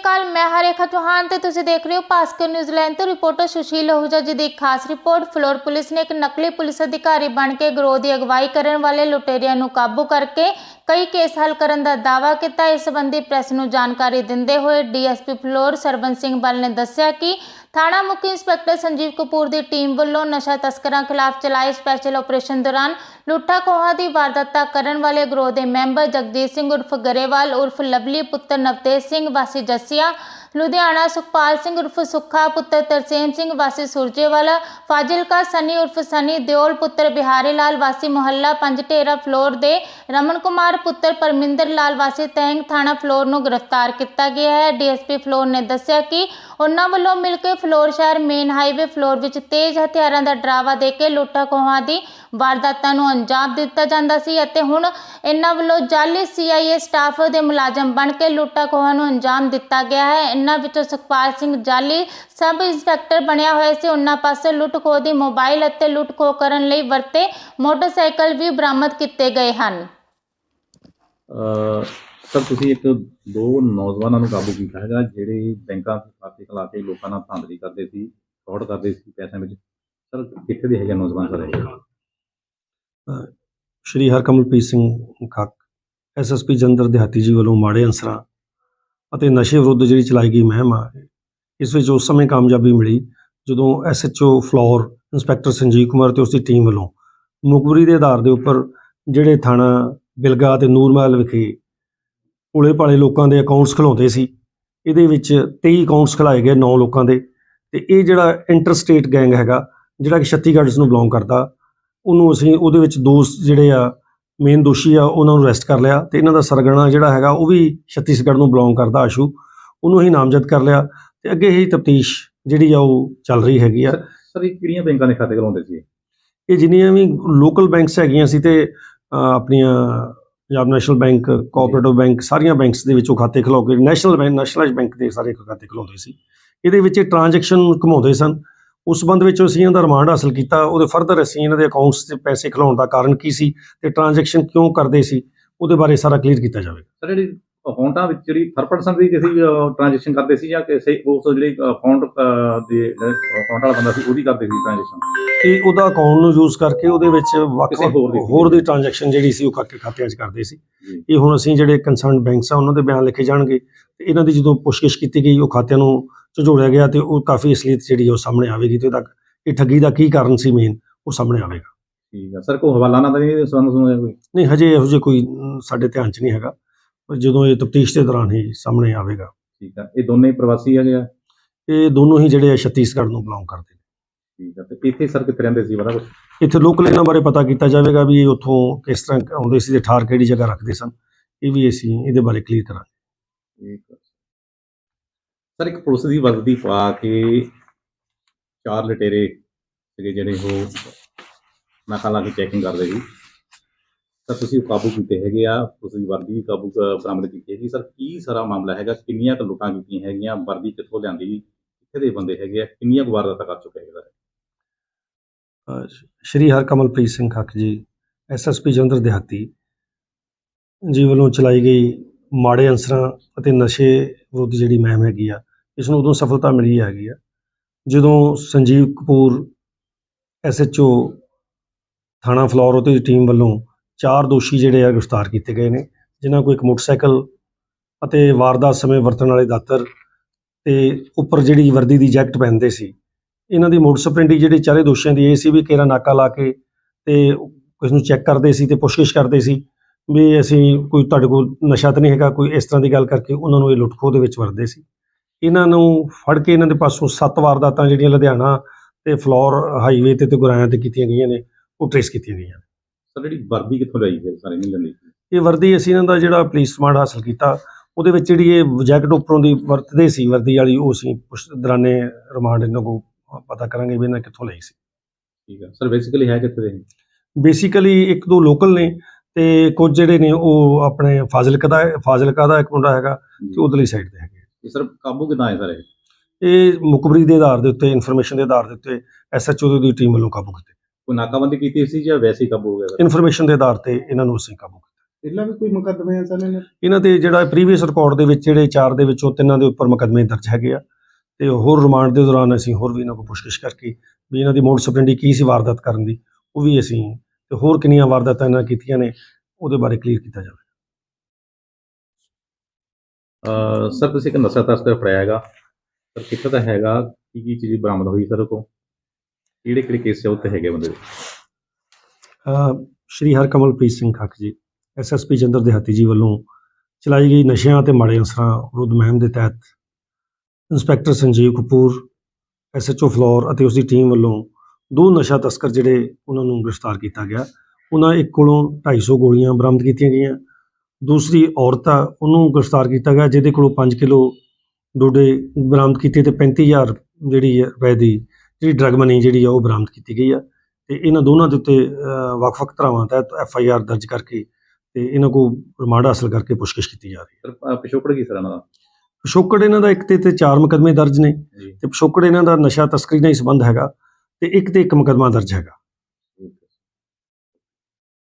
ਅਕਾਲ ਮੈਂ ਹਰੇਖਾ ਚੌਹਾਨ ਤੇ ਤੁਸੀਂ ਦੇਖ ਰਹੇ ਹੋ ਭਾਸਕਰ ਨਿਊਜ਼ੀਲੈਂਡ ਤੋਂ ਰਿਪੋਰਟਰ ਸੁਸ਼ੀਲ ਅਹੂਜਾ ਜੀ ਦੀ ਖਾਸ ਰਿਪੋਰਟ। ਫਲੋਰ ਪੁਲਿਸ ਨੇ ਇੱਕ ਨਕਲੀ ਪੁਲਿਸ ਅਧਿਕਾਰੀ ਬਣ ਕੇ ਗਰੋਹ ਦੀ ਅਗਵਾਈ ਕਰਨ ਵਾਲੇ ਲੁਟੇਰਿਆਂ ਨੂੰ ਕਾਬੂ ਕਰਕੇ ਕਈ ਕੇਸ ਹੱਲ ਕਰਨ ਦਾ ਦਾਅਵਾ ਕੀਤਾ। ਇਸ ਸੰਬੰਧੀ ਪ੍ਰੈਸ ਨੂੰ ਜਾਣਕਾਰੀ ਦਿੰਦੇ ਹੋਏ ਡੀਐਸਪੀ ਫਲੋਰ ਸਰਵਨ ਸਿੰਘ ਬਲ ਨੇ ਦੱਸਿਆ ਕਿ ਥਾਣਾ ਮੁਖੀ ਇੰਸਪੈਕਟਰ ਸੰਜੀਵ ਕਪੂਰ ਦੀ ਟੀਮ ਵੱਲੋਂ ਨਸ਼ਾ ਤਸਕਰਾਂ ਖਿਲਾਫ ਚਲਾਏ ਸਪੈਸ਼ਲ ਆਪਰੇਸ਼ਨ ਦੌਰਾਨ ਲੁੱਟਾ ਖੋਹਾਂ ਦੀ ਵਾਰਦਾਤਾਂ ਕਰਨ ਵਾਲੇ ਗਰੋਹ ਦੇ ਮੈਂਬਰ ਜਗਜੀਤ ਸਿੰਘ ਉਰਫ ਗਰੇਵਾਲ, ਉਰਫ ਲਵਲੀ ਪੁੱਤਰ ਨਵਤੇਜ ਸਿੰਘ, ਵਾਸੀ ਜੱਸੀਆਂ, ਲੁਧਿਆਣਾ ਸੁਖਪਾਲ ਸਿੰਘ ਉਰਫ ਸੁੱਖਾ ਪੁੱਤਰ ਤਰਸੇਮ ਸਿੰਘ, ਵਾਸੀ ਸੁਰਜੇਵਾਲਾ, ਫਾਜ਼ਿਲਕਾ ਸਨੀ ਉਰਫ ਸਨੀ ਦਿਓਲ ਪੁੱਤਰ ਬਿਹਾਰੀ ਲਾਲ, ਵਾਸੀ ਮੁਹੱਲਾ ਪੰਜ ਢੇਰਾ ਫਲੋਰ ਦੇ ਰਮਨ ਕੁਮਾਰ ਪੁੱਤਰ ਪਰਮਿੰਦਰ ਲਾਲ, ਵਾਸੀ ਤੈਂਗ ਥਾਣਾ ਫਲੋਰ ਨੂੰ ਗ੍ਰਿਫਤਾਰ ਕੀਤਾ ਗਿਆ ਹੈ। ਡੀਐਸਪੀ ਫਲੋਰ ਨੇ ਦੱਸਿਆ ਕਿ ਉਹਨਾਂ ਵੱਲੋਂ ਮਿਲ ਕੇ ਫਲੋਰ ਸ਼ਹਿਰ ਮੇਨ ਹਾਈਵੇ ਫਲੋਰ ਵਿੱਚ ਤੇਜ਼ ਹਥਿਆਰਾਂ ਦਾ ਡਰਾਵਾ ਦੇ ਕੇ ਲੁੱਟਾਂ ਖੋਹਾਂ ਦੀ ਵਾਰਦਾਤਾਂ ਨੂੰ ਅੰਜਾਮ ਦਿੱਤਾ ਜਾਂਦਾ ਸੀ ਅਤੇ ਹੁਣ ਇਹਨਾਂ ਵੱਲੋਂ ਜਾਲੀ ਸੀਆਈਏ ਸਟਾਫ ਦੇ ਮੁਲਾਜ਼ਮ ਬਣ ਕੇ ਲੁੱਟਾਂ ਖੋਹਾਂ ਨੂੰ ਅੰਜਾਮ ਦਿੱਤਾ ਗਿਆ ਹੈ। ਇਹਨਾਂ ਵਿੱਚੋਂ ਸੁਖਪਾਲ ਸਿੰਘ ਜਾਲੀ, ਸਬ ਇੰਸਪੈਕਟਰ ਬਣਿਆ ਹੋਇਆ ਸੀ। ਉਹਨਾਂ ਪਾਸੇ ਲੁੱਟ ਖੋਹ ਦੀ ਮੋਬਾਈਲ ਅਤੇ ਲੁੱਟ ਖੋਹ ਕਰਨ ਲਈ ਵਰਤੇ ਮੋਟਰਸਾਈਕਲ ਵੀ ਬਰਾਮਦ ਕੀਤੇ ਗਏ ਹਨ। ਸਰ, ਤੁਸੀਂ ਇੱਕ ਦੋ ਨੌਜਵਾਨਾਂ ਨੂੰ ਕਾਬੂ ਕੀਤਾ ਹੈਗਾ, ਜਿਹੜੇ ਬੈਂਕਾਂ ਦੇ ਖਾਤੇ ਖਲਾ ਕੇ ਲੋਕਾਂ ਨਾਲ ਧਾਂਦਲੀ ਕਰਦੇ ਸੀ, ਫਰਾਡ ਕਰਦੇ ਸੀ ਪੈਸਿਆਂ ਵਿੱਚ। ਸਰ, ਕਿੱਥੇ ਦੇ ਹੈਗੇ ਨੌਜਵਾਨ ਸਰ ਇਹ? ਸ਼੍ਰੀ ਹਰਕਮਲਪ੍ਰੀਤ ਸਿੰਘ ਖੱਕ ਐਸਐਸਪੀ ਜੰਦਰ ਦਿਹਾਤੀ ਜੀ ਵੱਲੋਂ ਮਾੜੇ ਅੰਸਰਾਂ ਅਤੇ ਨਸ਼ੇ ਵਿਰੁੱਧ ਜਿਹੜੀ ਚਲਾਈ ਗਈ ਮਹਿਮ ਆ, ਇਸ ਵਿੱਚ ਉਸ ਸਮੇਂ ਕਾਮਯਾਬੀ ਮਿਲੀ ਜਦੋਂ ਐਸਐਚਓ ਫਲੋਰ ਇੰਸਪੈਕਟਰ ਸੰਜੀਵ ਕੁਮਾਰ ਤੇ ਉਸ ਦੀ ਟੀਮ ਵੱਲੋਂ ਮੁਖਬਰੀ ਦੇ ਆਧਾਰ ਦੇ ਉੱਪਰ ਜਿਹੜੇ ਥਾਣਾ ਬਿਲਗਾ ਤੇ ਨੂਰਮਹਿਲ ਵਿਖੇ ਉਲੇ ਪਾਲੇ ਲੋਕਾਂ ਦੇ ਅਕਾਊਂਟਸ ਖੁਲਾਉਂਦੇ ਸੀ, ਇਹਦੇ ਵਿੱਚ 23 ਅਕਾਊਂਟਸ ਖੁਲਾਏ ਗਏ 9 ਲੋਕਾਂ ਦੇ ਤੇ ਇਹ ਜਿਹੜਾ ਇੰਟਰਸਟੇਟ ਗੈਂਗ ਹੈਗਾ, ਜਿਹੜਾ ਕਿ ਛੱਤੀਗੜ੍ਹ ਨੂੰ ਬਿਲੋਂਗ ਕਰਦਾ ਉਹਨੂੰ ਅਸੀਂ ਉਹਦੇ ਵਿੱਚ ਦੋ ਜਿਹੜੇ ਆ ਮੇਨ ਦੋਸ਼ੀ ਆ ਉਹਨਾਂ ਨੂੰ ਅਰੈਸਟ ਕਰ ਲਿਆ ਤੇ ਇਹਨਾਂ ਦਾ ਸਰਗਣਾ ਜਿਹੜਾ ਹੈਗਾ ਉਹ ਵੀ ਛੱਤੀਸਗੜ੍ਹ ਨੂੰ ਬਿਲੋਂਗ ਕਰਦਾ ਆਸ਼ੂ। ਉਹਨੂੰ ਹੀ ਨਾਮਜ਼ਦ ਕਰ ਲਿਆ ਤੇ ਅੱਗੇ ਹੀ ਤਫਤੀਸ਼ ਜਿਹੜੀ ਆ ਉਹ ਚੱਲ ਰਹੀ ਹੈਗੀ ਆ। ਸਰ ਇਹ ਕਿਹੜੀਆਂ ਬੈਂਕਾਂ ਦੇ ਖਾਤੇ ਖਲਾਉਂਦੇ ਸੀ? ਇਹ ਜਿੰਨੀਆਂ ਵੀ ਲੋਕਲ ਬੈਂਕਸ ਹੈਗੀਆਂ ਸੀ ਤੇ ਆਪਣੀਆਂ Punjab national bank cooperative bank ਸਾਰੀਆਂ ਬੈਂਕਸ ਦੇ ਵਿੱਚੋਂ ਖਾਤੇ ਖੁਲਾਓ ਕੇ ਨੈਸ਼ਨਲ ਬੈਂਕ ਨੈਸ਼ਨਲਾਈਜ਼ ਬੈਂਕ ਦੇ ਸਾਰੇ ਖਾਤੇ ਖੁਲਾਉਂਦੇ ਸੀ। ਇਹਦੇ ਵਿੱਚ ਟ੍ਰਾਂਜੈਕਸ਼ਨ ਘੁਮਾਉਂਦੇ ਸਨ। ਉਸ ਸੰਬੰਧ ਵਿੱਚ ਅਸੀਂ ਇਹਨਾਂ ਦਾ ਰਿਮਾਂਡ ਹਾਸਲ ਕੀਤਾ। ਉਹਦੇ ਫਰਦਰ ਅਸੀਂ ਇਹਨਾਂ ਦੇ ਅਕਾਊਂਟਸ 'ਤੇ ਪੈਸੇ ਖਿਲਾਉਣ ਦਾ ਕਾਰਨ ਕੀ ਸੀ ਤੇ ਟ੍ਰਾਂਜੈਕਸ਼ਨ ਕਿਉਂ ਕਰਦੇ ਸੀ ਉਹਦੇ ਬਾਰੇ ਸਾਰਾ ਕਲੀਅਰ ਕੀਤਾ ਜਾਵੇਗਾ। ਸਰ ਜਿਹੜੀ ਅਕਾਊਂਟਾਂ ਵਿੱਚ ਜਿਹੜੀ ਥਰਡ ਪਰਸਨ ਦੀ ਕਿਸੇ ਟ੍ਰਾਂਜੈਕਸ਼ਨ ਕਰਦੇ ਸੀ ਜਾਂ ਕਿਸੇ ਉਸ ਜਿਹੜੀ ਅਕਾਊਂਟ ਦੇ ਅਕਾਊਂਟ ਵਾਲਾ ਬੰਦਾ ਸੀ ਉਹਦੀ ਕਰਦੇ ਸੀ ਟ੍ਰਾਂਜੈਕਸ਼ਨ ਤੇ ਉਹਦਾ ਅਕਾਊਂਟ ਨੂੰ ਯੂਜ਼ ਕਰਕੇ ਉਹਦੇ ਵਿੱਚ ਵੱਖ ਹੋਰ ਦੀ- ਟ੍ਰਾਂਜੈਕਸ਼ਨ ਜਿਹੜੀ ਸੀ ਉਹ ਕਰਕੇ ਖਾਤਿਆਂ 'ਚ ਕਰਦੇ ਸੀ। ਇਹ ਹੁਣ ਅਸੀਂ ਜਿਹੜੇ ਕੰਸਰਨ ਬੈਂਕਸ ਆ ਉਹਨਾਂ ਦੇ ਬਿਆਨ ਲਿਖੇ ਜਾਣਗੇ। ਤੇ ਇਹਨਾਂ ਦੀ ਜਦੋਂ ਪੁੱਛਗਿੱਛ ਕੀਤੀ ਗਈ ਉਹ ਖਾਤਿਆਂ ਨੂੰ ਝੁਝੋੜਿਆ ਗਿਆ ਤੇ ਉਹ ਕਾਫੀ ਅਸਲੀਅਤ ਜਿਹੜੀ ਆ ਉਹ ਸਾਹਮਣੇ ਆਵੇਗੀ ਤੇ ਉਹਦਾ ਇਹ ਠੱਗੀ ਦਾ ਕੀ ਕਾਰਨ ਸੀ ਮੇਨ ਉਹ ਸਾਹਮਣੇ ਆਵੇਗਾ। ਠੀਕ ਹੈ ਸਰ ਕੋਈ ਹਵਾਲਾ ਨਾ ਤਾਂ ਨਹੀਂ ਸੰਬੰਧ ਸੁਣਿਆ ਕੋਈ? ਨਹੀਂ ਹਜੇ ਇਹੋ ਜਿਹੇ ਕੋਈ ਸਾਡੇ ਧਿਆਨ 'ਚ ਨਹੀਂ ਹੈਗਾ। ਪਰ ਜਦੋਂ ਇਹ ਤਫਤੀਸ਼ ਦੇ ਦੌਰਾਨ ਹੀ ਸਾਹਮਣੇ ਆਵੇਗਾ। ਠੀਕ ਹੈ ਇਹ ਦੋਨੇ ਹੀ ਪ੍ਰਵਾਸੀ ਹੈਗੇ ਆ? ਇਹ ਦੋਨੋਂ ਹੀ ਜਿਹੜੇ ਆ ਛੱਤੀਸਗੜ੍ਹ ਨੂੰ ਬਿਲੋਂਗ ਕਰਦੇ ਨੇ। ਠੀਕ ਹੈ ਤੇ ਇੱਥੇ ਸਰ ਕਿੱਥੇ ਰਹਿੰਦੇ ਸੀ ਪਤਾ ਕੁਛ? ਇੱਥੇ ਲੋਕਲ ਇਹਨਾਂ ਬਾਰੇ ਪਤਾ ਕੀਤਾ ਜਾਵੇਗਾ ਵੀ ਇਹ ਉੱਥੋਂ ਕਿਸ ਤਰ੍ਹਾਂ ਆਉਂਦੇ ਸੀ ਤੇ ਠਾਰ ਕਿਹੜੀ ਜਗ੍ਹਾ ਰੱਖਦੇ ਸਨ। ਇਹ ਵੀ ਅਸੀਂ ਇਹਦੇ ਬਾਰੇ ਕਲੀਅਰ ਕਰਾਂਗੇ। ਠੀਕ ਹੈ। ਸਰ, ਇੱਕ ਪੁਲਿਸ ਦੀ ਵਰਦੀ ਪਾ ਕੇ ਚਾਰ ਲਟੇਰੇ ਸੀਗੇ ਜਿਹੜੇ ਉਹ ਨਾਕਾ ਲਾ ਕੇ ਚੈਕਿੰਗ ਕਰਦੇ ਸੀ। ਤਾਂ ਤੁਸੀਂ ਉਹ ਕਾਬੂ ਕੀਤੇ ਹੈਗੇ ਆ? ਪੁਲਿਸ ਦੀ ਵਰਦੀ ਵੀ ਕਾਬੂ ਬਰਾਮਦ ਕੀਤੀ ਹੈਗੀ। ਸਰ, ਕੀ ਸਾਰਾ ਮਾਮਲਾ ਹੈਗਾ? ਕਿੰਨੀਆਂ ਕੁ ਲੁੱਟਾਂ ਕੀਤੀਆਂ ਹੈਗੀਆਂ? ਵਰਦੀ ਕਿੱਥੋਂ ਲਿਆਂਦੀ? ਕਿੱਥੇ ਦੇ ਬੰਦੇ ਹੈਗੇ ਆ? ਕਿੰਨੀਆਂ ਕੁ ਵਾਰਦਾਤਾਂ ਕਰ ਚੁੱਕੇ ਹੈਗੇ ਸਰ? ਸ਼੍ਰੀ ਹਰਕਮਲਪ੍ਰੀਤ ਸਿੰਘ ਖੱਕ ਜੀ ਐਸਐਸਪੀ ਜਲੰਧਰ ਦਿਹਾਤੀ। ਜੀ ਵੱਲੋਂ ਚਲਾਈ ਗਈ ਮਾੜੇ ਅੰਸਰਾਂ ਅਤੇ ਨਸ਼ੇ ਵਿਰੁੱਧ ਜਿਹੜੀ ਮਹਿਮ ਹੈਗੀ ਆ ਇਸ ਨੂੰ ਉਦੋਂ ਸਫਲਤਾ ਮਿਲੀ ਹੈਗੀ ਆ। ਜਦੋਂ ਸੰਜੀਵ ਕਪੂਰ ਐਸਐਚਓ ਥਾਣਾ ਫਲੋਰ 'ਤੇ ਟੀਮ ਵੱਲੋਂ ਚਾਰ ਦੋਸ਼ੀ ਜਿਹੜੇ ਆ ਗ੍ਰਿਫਤਾਰ ਕੀਤੇ ਗਏ ਨੇ, ਜਿਨ੍ਹਾਂ ਕੋਲ ਇੱਕ ਮੋਟਰਸਾਈਕਲ ਅਤੇ ਵਾਰਦਾਤ ਸਮੇਂ ਵਰਤਣ ਵਾਲੇ ਦਾਤਰ ਤੇ ਉੱਪਰ ਜਿਹੜੀ ਵਰਦੀ ਦੀ ਜੈਕਟ ਪਹਿਨਦੇ ਸੀ। ਇਹਨਾਂ ਦੀ ਮੋਟਰ ਸਪਰੈਂਡੀ ਜਿਹੜੀ ਚਾਰੇ ਦੋਸ਼ੀਆਂ ਦੀ ਇਹ ਸੀ ਵੀ ਕੇਰਾ ਨਾਕਾ ਲਾ ਕੇ ਤੇ ਉਸ ਨੂੰ ਚੈੱਕ ਕਰਦੇ ਸੀ ਤੇ ਪੁੱਛਗਿੱਛ ਕਰਦੇ ਸੀ ਵੀ ਅਸੀਂ ਕੋਈ ਤੁਹਾਡੇ ਕੋਲ ਨਸ਼ਾ ਤਾਂ ਨਹੀਂ ਹੈਗਾ, ਕੋਈ ਇਸ ਤਰ੍ਹਾਂ ਦੀ ਗੱਲ ਕਰਕੇ ਉਹਨਾਂ ਨੂੰ ਇਹ ਲੁੱਟਖੋ ਦੇ ਵਿੱਚ ਵਰਦੇ ਸੀ। ਇਹਨਾਂ ਨੂੰ ਫੜ ਕੇ ਇਹਨਾਂ ਦੇ ਪਾਸੋਂ ਸੱਤ ਵਾਰਦਾਤਾਂ ਜਿਹੜੀਆਂ ਲੁਧਿਆਣਾ ਤੇ ਫਲੋਰ ਹਾਈਵੇ ਤੇ ਤੇ ਗੁਰਾਇਆਂ ਤੇ ਕੀਤੀਆਂ ਗਈਆਂ ਨੇ ਉਹ ਟ੍ਰੇਸ ਕੀਤੀਆਂ ਗਈਆਂ ਸਰ ਜਿਹੜੀ ਵਰਦੀ ਕਿੱਥੋਂ ਲਈ ਹੈ ਸਾਰੇ ਨਹੀਂ ਲੈਂਦੀ? ਇਹ ਵਰਦੀ ਅਸੀਂ ਇਹਨਾਂ ਦਾ ਜਿਹੜਾ ਪੁਲਿਸ ਸਮਾਰਟ ਹਾਸਲ ਕੀਤਾ ਉਹਦੇ ਵਿੱਚ ਜਿਹੜੀ ਇਹ ਜੈਕਟ ਉੱਪਰੋਂ ਦੀ ਵਰਤਦੇ ਸੀ ਵਰਦੀ ਵਾਲੀ ਉਹ ਅਸੀਂ ਪੁੱਛ ਦੌਰਾਨੇ ਰਿਮਾਂਡ ਇਹਨਾਂ ਕੋਲ ਪਤਾ ਕਰਾਂਗੇ ਵੀ ਇਹਨਾਂ ਕਿੱਥੋਂ ਲਈ ਸੀ। ਠੀਕ ਹੈ ਸਰ ਬੇਸਿਕਲੀ ਹੈ ਕਿੱਥੇ ਦੇ ਬੇਸਿਕਲੀ ਇੱਕ ਦੋ ਲੋਕਲ ਨੇ ਤੇ ਕੁਝ ਜਿਹੜੇ ਨੇ ਉਹ ਆਪਣੇ ਫਾਜ਼ਿਲਕਾ ਦਾ ਫਾਜ਼ਿਲਕਾ ਦਾ ਇੱਕ ਮੁੰਡਾ ਹੈਗਾ ਤੇ ਉਧਰਲੀ ਸਾਈਡ ਤੇ ਹੈਗੇ ਇਹ ਸਰ ਕਾਬੂ ਕਿਦਾਂ ਆਏ ਸਰ? ਇਹ ਇਹ ਮੁਖਬਰੀ ਦੇ ਆਧਾਰ ਦੇ ਉੱਤੇ ਇਨਫੋਰਮੇਸ਼ਨ ਦੇ ਆਧਾਰ ਦੇ ਉੱਤੇ ਐਸਐਚਓ ਦੀ ਟੀਮ ਵੱਲੋਂ ਕਾਬੂ ਕੀਤੇ। ਕੋਈ ਨਾਕਾਬੰਦੀ ਕੀਤੀ ਸੀ ਜਾਂ ਵੈਸੇ ਹੀ ਕਾਬੂ ਹੋ ਗਿਆ ਸਰ? ਇਨਫੋਰਮੇਸ਼ਨ ਦੇ ਆਧਾਰ ਤੇ ਇਹਨਾਂ ਨੂੰ ਅਸੀਂ ਕਾਬੂ ਕੀਤਾ। ਪਹਿਲਾਂ ਵੀ ਕੋਈ ਮੁਕੱਦਮੇ ਆ ਸਰ ਇਹਨਾਂ ਇਹਨਾਂ ਤੇ ਜਿਹੜਾ ਪ੍ਰੀਵੀਅਸ ਰਿਕਾਰਡ ਦੇ ਵਿੱਚ ਜਿਹੜੇ ਚਾਰ ਦੇ ਵਿੱਚੋਂ ਤਿੰਨਾਂ ਦੇ ਉੱਪਰ ਮੁਕੱਦਮੇ ਦਰਜ ਹੈਗੇ ਆ। ਤੇ ਹੋਰ ਰਿਮਾਂਡ ਦੇ ਦੌਰਾਨ ਅਸੀਂ ਹੋਰ ਵੀ ਇਹਨਾਂ ਕੋਲ ਪੁੱਛਗਿੱਛ ਕਰਕੇ ਵੀ ਇਹਨਾਂ ਦੀ ਮੋਡ ਸਪਰੈਂਡੀ ਕੀ ਸੀ ਵਾਰਦਾਤ ਕਰਨ ਦੀ ਉਹ ਵੀ ਅਸੀਂ ਤੇ ਹੋਰ ਕਿੰਨੀਆਂ ਵਾਰਦਾਤਾਂ ਇਹਨਾਂ ਕੀਤੀਆਂ ਨੇ ਉਹਦੇ ਬਾਰੇ ਕਲੀਅਰ ਕੀਤਾ ਜਾਵੇ। ਸਰ, ਤੁਸੀਂ ਇੱਕ ਨਸ਼ਾ ਤਸਕਰ ਫੜਿਆ ਹੈਗਾ। ਸਰ, ਕਿੱਥੇ ਦਾ ਹੈਗਾ? ਕੀ ਕੀ ਚੀਜ਼ ਬਰਾਮਦ ਹੋਈ ਸਰ ਉਹ ਕਿਹੜੇ ਕਿਹੜੇ ਕੇਸ ਉਹ ਤੇ ਹੈਗੇ ਬੰਦੇ ਸ਼੍ਰੀ ਹਰਕਮਲਪ੍ਰੀਤ ਸਿੰਘ ਖੱਖ ਜੀ ਐਸਐਸਪੀ ਜੰਦਰ ਦਿਹਾਤੀ ਜੀ ਵੱਲੋਂ ਚਲਾਈ ਗਈ ਨਸ਼ਿਆਂ ਅਤੇ ਮਾੜੇ ਅਨਸਰਾਂ ਵਿਰੁੱਧ ਮੁਹਿੰਮ ਦੇ ਤਹਿਤ ਇੰਸਪੈਕਟਰ ਸੰਜੀਵ ਕਪੂਰ ਐਸਐਚਓ ਫਲੋਰ ਅਤੇ ਉਸ ਦੀ ਟੀਮ ਵੱਲੋਂ ਦੋ ਨਸ਼ਾ ਤਸਕਰ ਜਿਹੜੇ ਉਹਨਾਂ ਨੂੰ ਗ੍ਰਿਫਤਾਰ ਕੀਤਾ ਗਿਆ। ਉਹਨਾਂ ਇੱਕ ਕੋਲੋਂ 250 ਗੋਲੀਆਂ ਬਰਾਮਦ ਕੀਤੀਆਂ ਗਈਆਂ। ਦੂਸਰੀ ਔਰਤ ਆ ਉਹਨੂੰ ਗ੍ਰਿਫਤਾਰ ਕੀਤਾ ਗਿਆ ਜਿਹਦੇ ਕੋਲੋਂ 5 ਕਿਲੋ ਡੋਡੇ ਬਰਾਮਦ ਕੀਤੇ ਤੇ 35000 ਜਿਹੜੀ ਹੈ ਰੁਪਏ ਦੀ ਜਿਹੜੀ ਡਰਗ ਮਨੀ ਜਿਹੜੀ ਆ ਉਹ ਬਰਾਮਦ ਕੀਤੀ ਗਈ ਆ। ਤੇ ਇਹਨਾਂ ਦੋਨਾਂ ਦੇ ਉੱਤੇ ਵੱਖ-ਵੱਖ ਧਾਰਾਵਾਂ ਤਹਿਤ ਐਫ ਆਈ ਆਰ ਦਰਜ ਕਰਕੇ ਤੇ ਇਹਨਾਂ ਕੋਲ ਰਿਮਾਂਡ ਹਾਸਲ ਕਰਕੇ ਪੁੱਛਗਿੱਛ ਕੀਤੀ ਜਾ ਰਹੀ ਹੈ। ਪਿਛੋਕੜ ਕੀ ਸਰ ਇਹਨਾਂ ਦਾ? ਪਿਛੋਕੜ ਇਹਨਾਂ ਦਾ ਇੱਕ ਤੇ ਤੇ ਚਾਰ ਮੁਕੱਦਮੇ ਦਰਜ ਨੇ ਤੇ ਪਿਛੋਕੜ ਇਹਨਾਂ ਦਾ ਨਸ਼ਾ ਤਸਕਰੀ ਨਾਲ ਹੀ ਸੰਬੰਧ ਹੈਗਾ ਤੇ ਇੱਕ ਤੇ ਇੱਕ ਮੁਕੱਦਮਾ ਦਰਜ ਹੈਗਾ।